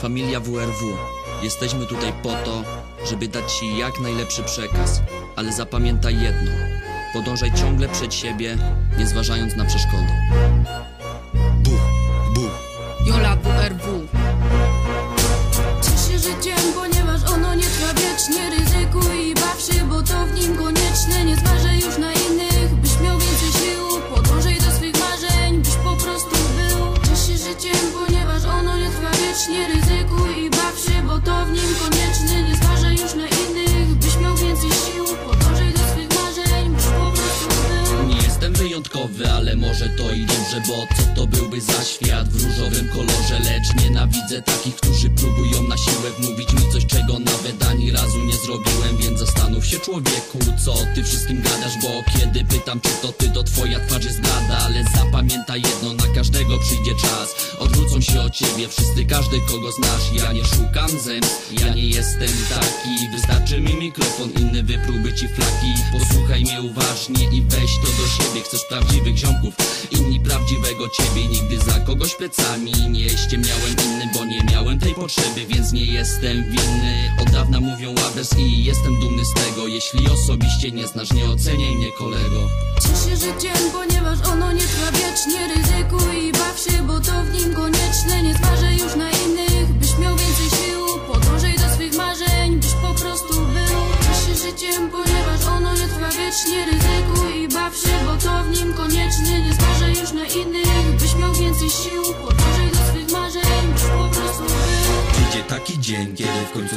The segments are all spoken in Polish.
Familia WRW. Jesteśmy tutaj po to, żeby dać Ci jak najlepszy przekaz. Ale zapamiętaj jedno. Podążaj ciągle przed siebie, nie zważając na przeszkody. Nie Ryzykuj i baw się, bo to w nim konieczne Nie zważaj już na innych, byś miał więcej sił. Podążaj do swych marzeń, byś po prostu Nie jestem wyjątkowy, ale może to i dobrze, bo co to byłby za świat w różowym kolorze? Lecz nienawidzę takich, którzy próbują na siłę człowieku, co ty wszystkim gadasz, bo kiedy pytam, czy to ty, to twoja twarz jest blada Ale zapamiętaj jedno, na każdego przyjdzie czas. Odwrócą się od ciebie wszyscy, każdy kogo znasz. Ja nie szukam zemst, ja nie jestem taki. Wystarczy mi mikrofon, inny wypróby ci flaki. Posłuchaj mnie uważnie i weź to do siebie. Chcesz prawdziwych ziomków, inni prawdziwego ciebie. Nigdy za kogoś plecami nie ściemniałem innym Bo nie miałem tej potrzeby, więc nie jestem winny. Od dawna mówią adres i jestem dumny z tego Jeśli osobiście nie znasz, nie oceniaj mnie kolego. Ciesz się życiem, ponieważ ono nie trwa wiecznie Ryzykuj. I baw się, bo to w nim konieczne. Nie zważaj już na innych, byś miał więcej sił. Podążaj do swych marzeń, byś po prostu był. Ciesz się życiem, ponieważ ono nie trwa wiecznie Ryzykuj. I baw się, bo to w nim konieczne. Nie zważaj już na innych, byś miał więcej sił. Podążaj do swych marzeń, byś po prostu był. Przyjdzie taki dzień, kiedy w końcu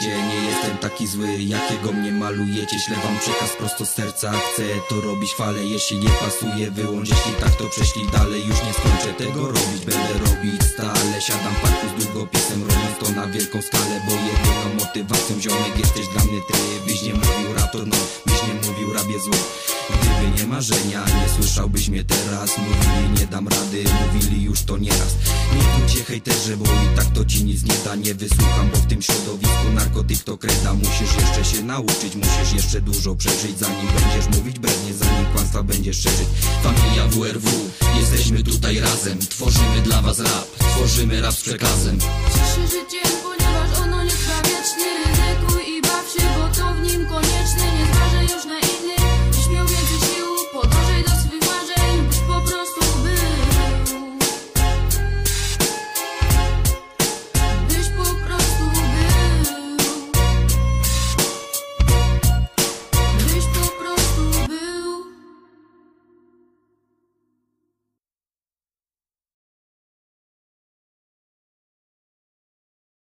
Nie jestem taki zły, jakiego mnie malujecie. Ślę wam przekaz prosto z serca. Chcę to robić fale, jeśli nie pasuje. Wyłącz, jeśli tak to prześlij dalej. Już nie skończę tego robić, będę robić stale. Siadam w parku z długopisem, robiąc to na wielką skalę Bo jedyną motywacją ziomek jesteś dla mnie ty. Byś nie mówił rap to no, byś nie mówił rabie marzenia, nie słyszałbyś mnie teraz Mówili nie dam rady, mówili już to nieraz. Nie bójcie hejterze, bo i tak to ci nic nie da. Nie wysłucham, bo w tym środowisku narkotyk to kreda. Musisz jeszcze się nauczyć, musisz jeszcze dużo przeżyć. Zanim będziesz mówić brednie, zanim kłamstwa będziesz szerzyć. Familia WRW, jesteśmy tutaj razem. Tworzymy dla was rap, tworzymy rap z przekazem. Ciesz się życiem, ponieważ ono nie trwa wiecznie